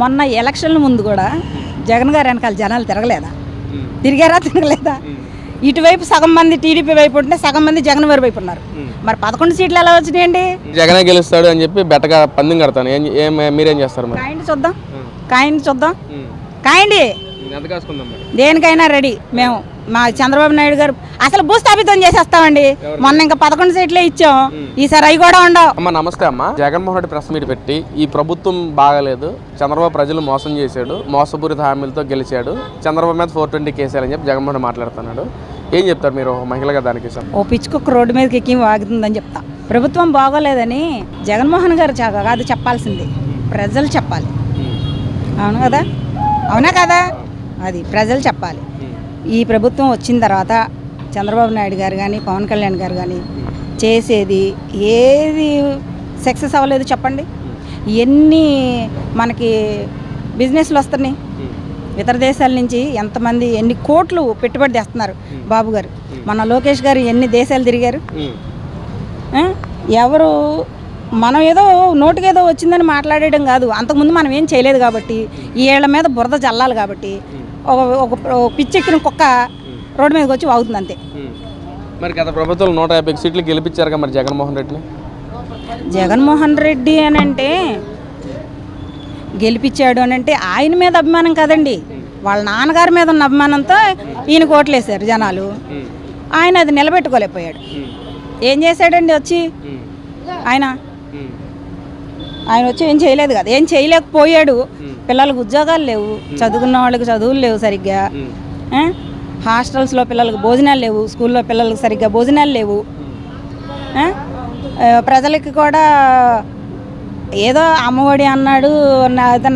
మొన్న ఎలక్షన్ల ముందు కూడా జగన్ గారు వెనకాల జనాలు తిరగలేదా? తిరిగారా తిరగలేదా? ఇటువైపు సగం మంది టీడీపీ వైపు ఉంటే సగం మంది జగన్ వారి వైపు ఉన్నారు. మరి పదకొండు సీట్లు ఎలా వచ్చినాయండి? జగనే గెలుస్తాడు అని చెప్పి బెట్టగా పందెం కడతాను. మీరేం చేస్తారు మరి? కాయండి చూద్దాం. కాయండి చూద్దాం. కాయండి. దేనికైనా రెడీ. మేము మా చంద్రబాబు నాయుడు గారు అసలు భూస్థాపితం చేసేస్తామండి. మొన్న ఇంకా పదకొండు సీట్లే ఇచ్చాం. ఈసారి అవి కూడా ఉండవు. అమ్మ నమస్తే అమ్మ. జగన్మోహన్ రెడ్డి ప్రెస్ మీట్ పెట్టి ఈ ప్రభుత్వం బాగాలేదు. చంద్రబాబు ప్రజలు మోసం చేశాడు. మోసపూరిత హామీలతో గెలిచాడు. చంద్రబాబు మీద ఫోర్ ట్వంటీ కేసాలని చెప్పి జగన్మోహన్ రెడ్డి మాట్లాడుతున్నాడు. ఏం చెప్తారు మీరు మహిళగా దానికి ఓ పిచ్చుకొక్క రోడ్డు మీదకి ఎక్కి వాగుతుందని చెప్తా. ప్రభుత్వం బాగోలేదని జగన్మోహన్ గారు కాదు చెప్పాల్సింది. ప్రజలు చెప్పాలి. అవును కదా? అవునా కదా? అది ప్రజలు చెప్పాలి. ఈ ప్రభుత్వం వచ్చిన తర్వాత చంద్రబాబు నాయుడు గారు కానీ పవన్ కళ్యాణ్ గారు కానీ చేసేది ఏది సక్సెస్ అవ్వలేదు చెప్పండి. ఎన్ని మనకి బిజినెస్లు వస్తున్నాయి. ఇతర దేశాల నుంచి ఎంతమంది ఎన్ని కోట్లు పెట్టుబడి తెస్తున్నారు బాబు గారు. మన లోకేష్ గారు ఎన్ని దేశాలు తిరిగారు? ఎవరు మనం ఏదో నోటికేదో వచ్చిందని మాట్లాడేయడం కాదు. అంతకుముందు మనం ఏం చేయలేదు కాబట్టి ఈ ఏళ్ళ మీద బురద చల్లాలి కాబట్టి ఒక పిచ్చెక్కిన కుక్క రోడ్డు మీదకి వచ్చి వాగుతుంది అంతే. మరి గత ప్రభుత్వం నూట యాభై సీట్లు గెలిపించారుగా మరి జగన్మోహన్ రెడ్డిని? జగన్మోహన్ రెడ్డి అని అంటే గెలిపించాడు అని అంటే ఆయన మీద అభిమానం కదండి. వాళ్ళ నాన్నగారి మీద ఉన్న అభిమానంతో ఈయన కోట్లేశారు జనాలు. ఆయన అది నిలబెట్టుకోలేకపోయాడు. ఏం చేశాడండి వచ్చి? ఆయన? ఆయన వచ్చి ఏం చేయలేదు కదా. ఏం చేయలేకపోయాడు. పిల్లలకు ఉద్యోగాలు లేవు. చదువుకున్న వాళ్ళకి చదువులు లేవు సరిగ్గా? హాస్టల్స్లో పిల్లలకు భోజనాలు లేవు. స్కూల్లో పిల్లలకు సరిగ్గా భోజనాలు లేవు. ప్రజలకి కూడా ఏదో అమ్మఒడి అన్నాడు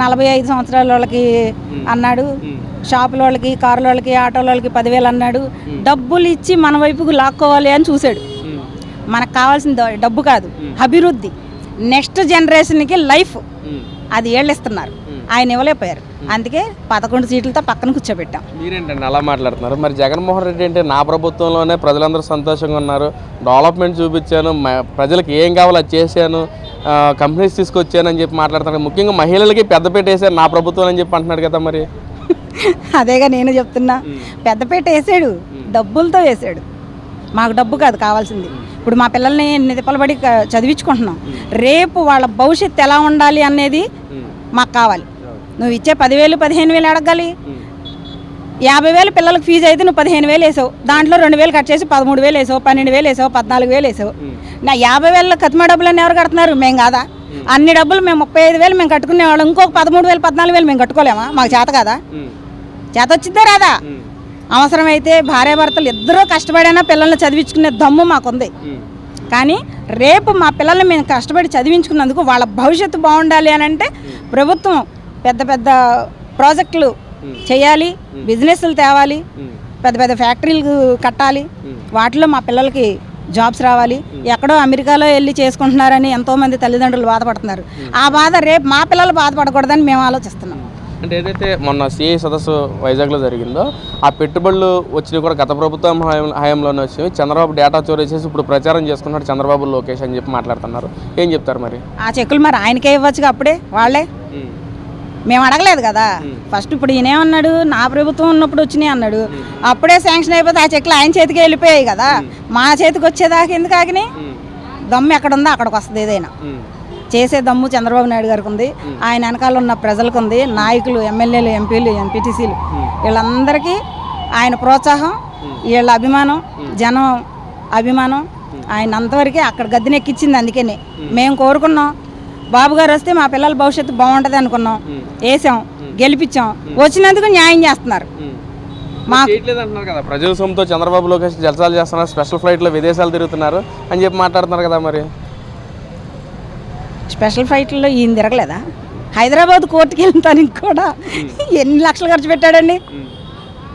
నలభై ఐదు సంవత్సరాల వాళ్ళకి అన్నాడు. షాపుల వాళ్ళకి కార్ల వాళ్ళకి ఆటోల వాళ్ళకి పదివేలు అన్నాడు. డబ్బులు ఇచ్చి మన వైపుకు లాక్కోవాలి అని చూశాడు. మనకు కావాల్సిన డబ్బు కాదు. అభివృద్ధి. నెక్స్ట్ జనరేషన్కి లైఫ్. అది ఏళ్ళు ఇస్తున్నారు ఆయన ఇవ్వలేకపోయారు. అందుకే పదకొండు సీట్లతో పక్కన కూర్చోబెట్టాం. మీరేంటండి అలా మాట్లాడుతున్నారు? మరి జగన్మోహన్ రెడ్డి అంటే నా ప్రభుత్వంలోనే ప్రజలందరూ సంతోషంగా ఉన్నారు. డెవలప్మెంట్ చూపించాను. ప్రజలకు ఏం కావాలో అది చేశాను. కంపెనీస్ తీసుకొచ్చాను అని చెప్పి మాట్లాడుతున్నారు. ముఖ్యంగా మహిళలకి పెద్దపేట వేశారు. నా ప్రభుత్వం అని చెప్పి అంటున్నాడు కదా మరి. అదేగా నేను చెప్తున్నా. పెద్దపేట వేసాడు. డబ్బులతో వేసాడు. మాకు డబ్బు కాదు కావాల్సింది. ఇప్పుడు మా పిల్లల్ని నిదపలబడి చదివించుకుంటున్నాం. రేపు వాళ్ళ భవిష్యత్తు ఎలా ఉండాలి అనేది మాకు కావాలి. నువ్వు ఇచ్చే పదివేలు పదిహేను వేలు అడగాలి. యాభై వేలు పిల్లలకు ఫీజు అయితే నువ్వు పదిహేను వేలు వేసావు. దాంట్లో రెండు వేలు కట్ చేసి పదమూడు వేలు వేసావు పన్నెండు వేలు వేసావు పద్నాలుగు వేలు వేసావు. నా యాభై వేల కత్తిమా డబ్బులు ఎవరు కడుతున్నారు? మేము కాదా? అన్ని డబ్బులు మేము ముప్పై ఐదు వేలు మేము కట్టుకునేవాళ్ళం ఇంకొక పదమూడు వేలు పద్నాలుగు వేలు మేము కట్టుకోలేమా? మాకు చేత కాదా? చేత వచ్చిందే రాదా? అవసరమైతే భార్యాభర్తలు ఇద్దరూ కష్టపడైనా పిల్లల్ని చదివించుకునే దమ్ము మాకుంది. కానీ రేపు మా పిల్లల్ని మేము కష్టపడి చదివించుకున్నందుకు వాళ్ళ భవిష్యత్తు బాగుండాలి అని అంటే ప్రభుత్వం పెద్ద పెద్ద ప్రాజెక్టులు చేయాలి బిజినెస్లు తేవాలి పెద్ద పెద్ద ఫ్యాక్టరీలు కట్టాలి వాటిలో మా పిల్లలకి జాబ్స్ రావాలి ఎక్కడో అమెరికాలో వెళ్ళి చేసుకుంటున్నారని ఎంతోమంది తల్లిదండ్రులు బాధపడుతున్నారు. ఆ బాధ రేపు మా పిల్లలు బాధపడకూడదని మేము ఆలోచిస్తున్నాం. అంటే ఏదైతే మొన్న సిఐ సదస్సు వైజాగ్లో జరిగిందో ఆ పెట్టుబడులు వచ్చినవి కూడా గత ప్రభుత్వం హయాం- హయాంలోనే వచ్చినాయి చంద్రబాబు డేటా చోరీ చేసి ఇప్పుడు ప్రచారం చేసుకున్నాడు చంద్రబాబు లోకేష్ అని చెప్పి మాట్లాడుతున్నారు. ఏం చెప్తారు మరి? ఆ చెక్కులు మరి ఆయనకే ఇవ్వచ్చుగా అప్పుడే వాళ్ళే? మేము అడగలేదు కదా. ఫస్ట్ ఇప్పుడు ఈయన ఏమన్నాడు నా ప్రభుత్వం ఉన్నప్పుడు వచ్చినాయి అన్నాడు. అప్పుడే శాంక్షన్ అయిపోతే ఆ చెక్కులు ఆయన చేతికి వెళ్ళిపోయాయి కదా. మా చేతికి వచ్చేదాకా ఎందుకు ఆగినాయి? దమ్ము ఎక్కడ ఉందో అక్కడికి వస్తుంది ఏదైనా. చేసే దమ్ము చంద్రబాబు నాయుడు గారికి ఉంది. ఆయన వెనకాల ఉన్న ప్రజలకు ఉంది. నాయకులు ఎమ్మెల్యేలు ఎంపీలు ఎంపీటీసీలు. వీళ్ళందరికీ ఆయన ప్రోత్సాహం వీళ్ళ అభిమానం జనం అభిమానం ఆయన అంతవరకే అక్కడ గద్దెనెక్కిచ్చింది అందుకనే. మేము కోరుకున్నాం. బాబు గారు వస్తే మా పిల్లల భవిష్యత్తు బాగుంటుంది అనుకున్నాం. వేసాం. గెలిపించాం. వచ్చినందుకు న్యాయం చేస్తున్నారు. మాకు చేయట్లేదు అంటున్నారు కదా చంద్రబాబు లోకేష్ జలసాలు చేస్తున్నారు. స్పెషల్ ఫ్లైట్లో విదేశాలు తిరుగుతున్నారు అని చెప్పి మాట్లాడుతున్నారు కదా మరి. స్పెషల్ ఫ్లైట్లో ఈయన తిరగలేదా? హైదరాబాద్ కోర్టుకి వెళ్తానికి కూడా ఎన్ని లక్షలు ఖర్చు పెట్టాడండి?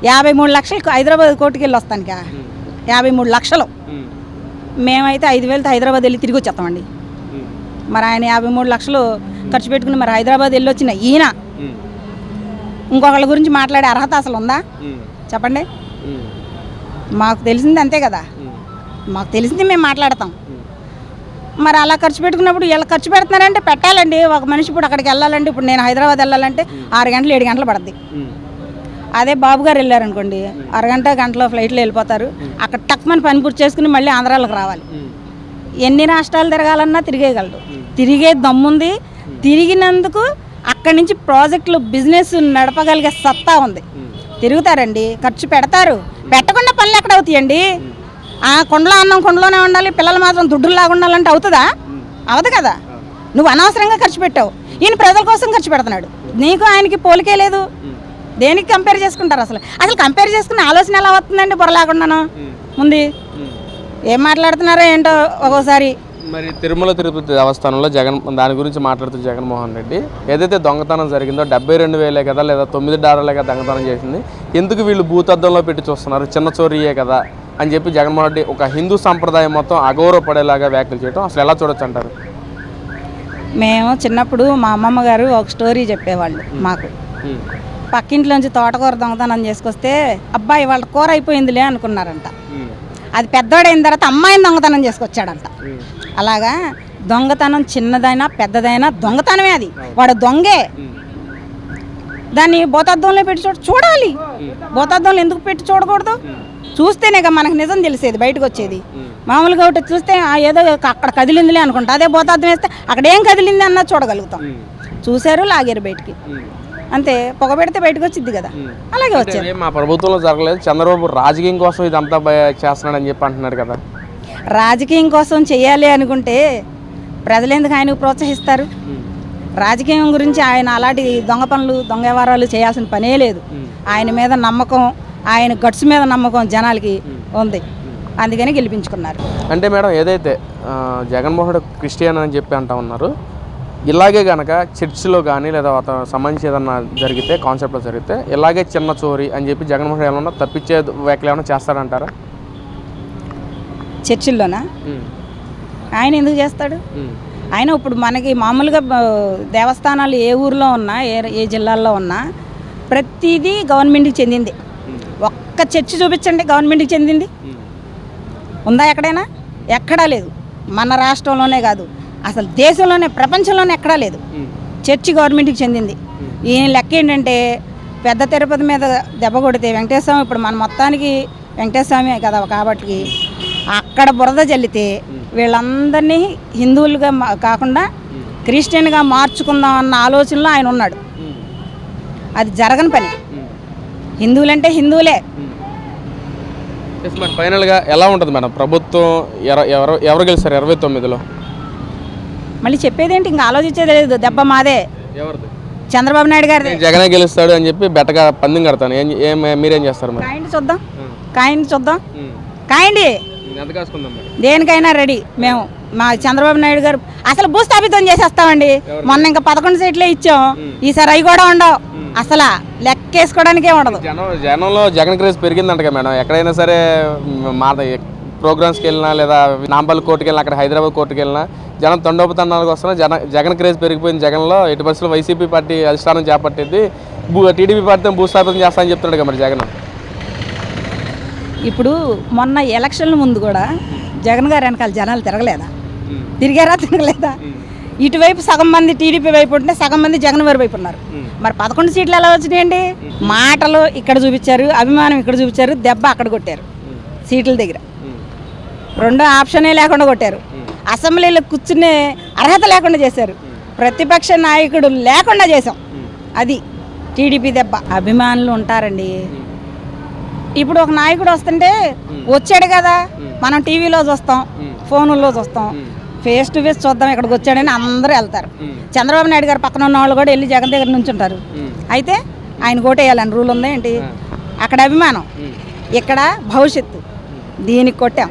యాభై మూడు లక్షలు హైదరాబాద్ కోర్టుకి వెళ్ళి వస్తానికా? యాభై మూడు లక్షలు. మేమైతే ఐదు వేలతో హైదరాబాద్ వెళ్ళి తిరిగి వచ్చేస్తామండి. మరి ఆయన యాభై మూడు లక్షలు ఖర్చు పెట్టుకుని మరి హైదరాబాద్ వెళ్ళి వచ్చిన ఈయన ఇంకొకళ్ళ గురించి మాట్లాడే అర్హత అసలు ఉందా? చెప్పండి. మాకు తెలిసింది అంతే కదా. మాకు తెలిసింది మేము మాట్లాడతాం. మరి అలా ఖర్చు పెట్టుకున్నప్పుడు ఇలా ఖర్చు పెడుతున్నారంటే పెట్టాలండి. ఒక మనిషి ఇప్పుడు అక్కడికి వెళ్ళాలంటే ఇప్పుడు నేను హైదరాబాద్ వెళ్ళాలంటే ఆరు గంటలు ఏడు గంటలు పడుద్ది. అదే బాబు గారు వెళ్ళారనుకోండి అరగంట గంటలో ఫ్లైట్లో వెళ్ళిపోతారు. అక్కడ టక్మని పని పూర్తి చేసుకుని మళ్ళీ ఆంధ్రాలకు రావాలి. ఎన్ని రాష్ట్రాలు తిరగాలన్నా తిరిగేయగలరు. తిరిగే దమ్ముంది. తిరిగినందుకు అక్కడి నుంచి ప్రాజెక్టులు బిజినెస్ నడపగలిగే సత్తా ఉంది. తిరుగుతారండి. ఖర్చు పెడతారు. పెట్టకుండా పనులు ఎక్కడ అవుతాయండి? ఆ కొండలో అన్నం కొండలోనే ఉండాలి పిల్లలు మాత్రం దుడ్డులాగా ఉండాలంటే అవుతుందా? అవదు కదా. నువ్వు అనవసరంగా ఖర్చు పెట్టావు. ఈయన ప్రజల కోసం ఖర్చు పెడుతున్నాడు. నీకు ఆయనకి పోలికే లేదు. దేనికి కంపేర్ చేసుకుంటారు అసలు? అసలు కంపేర్ చేసుకునే ఆలోచన ఎలా వస్తుందండి బుర్రలాగున్నాను ముందు ఏం మాట్లాడుతున్నారో ఏంటో ఒక్కోసారి. మరి తిరుమల తిరుపతి దేవస్థానంలో జగన్ దాని గురించి మాట్లాడుతూ జగన్మోహన్ రెడ్డి ఏదైతే దొంగతనం జరిగిందో డెబ్బై రెండు వేలే కదా లేదా తొమ్మిది డాలర్లే కదా దొంగతనం చేసింది ఎందుకు వీళ్ళు భూతద్దంలో పెట్టి చూస్తున్నారు చిన్న చోరీయే కదా అని చెప్పి జగన్మోహన్ రెడ్డి ఒక హిందూ సంప్రదాయం మొత్తం అగౌరవపడేలాగా వ్యాఖ్యలు చేయడం అసలు ఎలా చూడొచ్చు అంటారు? మేము చిన్నప్పుడు మా అమ్మమ్మ గారు ఒక స్టోరీ చెప్పేవాళ్ళు మాకు. పక్కింట్లోంచి తోటకూర దొంగతనం చేసుకొస్తే అబ్బాయి వాళ్ళ కూర అయిపోయిందిలే అనుకున్నారంట. అది పెద్దోడైన తర్వాత అమ్మాయిని దొంగతనం చేసుకొచ్చాడంట. అలాగా? దొంగతనం చిన్నదైనా పెద్దదైనా దొంగతనమే అది. వాడు దొంగే. దాన్ని భూతద్దంలో పెట్టి చూడ చూడాలి. భూతద్దంలో ఎందుకు పెట్టి చూడకూడదు? చూస్తేనేగా మనకు నిజం తెలిసేది బయటకు వచ్చేది మామూలుగా ఒకటి చూస్తే ఏదో అక్కడ కదిలిందిలే అనుకుంటా. అదే భూతద్దం వేస్తే అక్కడ ఏం కదిలింది అన్నది చూడగలుగుతాం. చూశారు లాగారు బయటికి. అంతే పొగ పెడితే బయటకు వచ్చింది కదా. అలాగే వచ్చేది మా ప్రభుత్వంలో జరగలేదు. చంద్రబాబు రాజకీయం కోసం ఇదంతా బయ- చేస్తున్నాడని చెప్పి అంటున్నాడు కదా. రాజకీయం కోసం చేయాలి అనుకుంటే ప్రజలు ఎందుకు ఆయనకు ప్రోత్సహిస్తారు? రాజకీయం గురించి ఆయన అలాంటి దొంగ పనులు దొంగ వ్యవహారాలు చేయాల్సిన పనే లేదు. ఆయన మీద నమ్మకం ఆయన గట్స్ మీద నమ్మకం జనాలకి ఉంది. అందుకని గెలిపించుకున్నారు. అంటే మేడం ఏదైతే జగన్మోహన్ రెడ్డి క్రిస్టియన్ అని చెప్పి అంటా ఉన్నారు ఇలాగే గనక చర్చిలో కానీ లేదా అతను సంబంధించి ఏదన్నా జరిగితే కాన్సెప్ట్లో జరిగితే ఇలాగే చిన్న చోరీ అని చెప్పి జగన్మోహన్ రెడ్డి ఏమన్నా తప్పించే వ్యాఖ్యలు ఏమైనా చేస్తారంటారా? చర్చిల్లోనా? ఆయన ఎందుకు చేస్తాడు? ఆయన ఇప్పుడు మనకి మామూలుగా దేవస్థానాలు ఏ ఊర్లో ఉన్నా ఏ ఏ జిల్లాల్లో ఉన్నా ప్రతిదీ గవర్నమెంట్కి చెందింది. ఒక్క చర్చి చూపించండి గవర్నమెంట్కి చెందింది. ఉందా ఎక్కడైనా? ఎక్కడా లేదు. మన రాష్ట్రంలోనే కాదు. అసలు దేశంలోనే ప్రపంచంలోనే ఎక్కడా లేదు. చర్చి గవర్నమెంట్కి చెందింది. ఈయన లెక్క ఏంటంటే పెద్ద తిరుపతి మీద దెబ్బ కొడితే వెంకటేశ్వర స్వామి ఇప్పుడు మన మొత్తానికి వెంకటేశ్వర స్వామి కదా కాబట్టి అక్కడ బురద జల్లితే వీళ్ళందరినీ హిందువులుగా కాకుండా క్రిస్టియన్గా మార్చుకుందాం అన్న ఆలోచనలో ఆయన ఉన్నాడు. అది జరగని పని. హిందువులంటే హిందువులే. ఫైనల్గా ఎలా ఉంటుంది మేడం? ప్రభుత్వం ఎవరు ఎవరు గెలుస్తారు ఇరవై తొమ్మిదిలో? మళ్ళీ చెప్పేదేంటి ఇంకా ఆలోచించేది లేదు. దెబ్బ మాదే. ఎవరిది? చంద్రబాబు నాయుడు గారిది. జగనే గెలుస్తాడు అని చెప్పి బెట్టగా పందెం కడతాను. ఏం ఏం మీరేం చేస్తారు మరి? కాయండి చూద్దాం. కాయండి చూద్దాం. కాయండి. ఎంత కాసుకుందాం మరి? దేనికైనా రెడీ. మేము మా చంద్రబాబు నాయుడు గారు అసలు భూస్థాపితం చేసేస్తామండి. మొన్న ఇంకా పదకొండు సీట్లే ఇచ్చాం. ఈసారి అవి కూడా ఉండవు. అసలు లెక్కేసుకోవడానికే ఉండదు. జనం జనంలో జగన్ క్రేజ్ పెరిగిందంట మేడం. ఎక్కడైనా సరే మ్, మా ప్రోగ్రామ్స్కి వెళ్ళినా లేదా నాంపల్లి కోర్టుకి వెళ్ళినా అక్కడ హైదరాబాద్ కోర్టుకి వెళ్ళినా జనం తండోపతండాలకు వస్తున్నా జన జగన్ క్రేజ్ పెరిగిపోయింది జగన్లో. ఎటు పరిస్థితుల్లో వైసీపీ పార్టీ అధిష్టానం చేపట్టింది. భూ టీడీపీ పార్టీ భూస్థాపితం చేస్తానని చెప్తున్నాడు కదా మరి జగన్. ఇప్పుడు మొన్న ఎలక్షన్ల ముందు కూడా జగన్ గారు వెనకాల జనాలు తిరగలేదా? తిరిగారా తిరగలేదా? ఇటువైపు సగం మంది టీడీపీ వైపు ఉంటే సగం మంది జగన్ వారి వైపు ఉన్నారు. మరి పదకొండు సీట్లు ఎలా వచ్చినాయండి? మాటలు ఇక్కడ చూపించారు అభిమానం ఇక్కడ చూపించారు దెబ్బ అక్కడ కొట్టారు సీట్ల దగ్గర. రెండో ఆప్షనే లేకుండా కొట్టారు. అసెంబ్లీలో కూర్చునే అర్హత లేకుండా చేశారు. ప్రతిపక్ష నాయకుడు లేకుండా చేశాం. అది టీడీపీ దెబ్బ. అభిమానులు ఉంటారండి. ఇప్పుడు ఒక నాయకుడు వస్తుంటే వచ్చాడు కదా. మనం టీవీలో చూస్తాం ఫోనుల్లో చూస్తాం. ఫేస్ టు ఫేస్ చూద్దాం ఇక్కడికి వచ్చాడని అందరూ వెళ్తారు. చంద్రబాబు నాయుడు గారు పక్కన ఉన్న వాళ్ళు కూడా వెళ్ళి జగన్ దగ్గర నుంచి ఉంటారు అయితే ఆయన ఓటేయాలని రూల్ ఉందా ఏంటి? అక్కడ అభిమానం. ఇక్కడ భవిష్యత్తు. దీనికి కొట్టాం.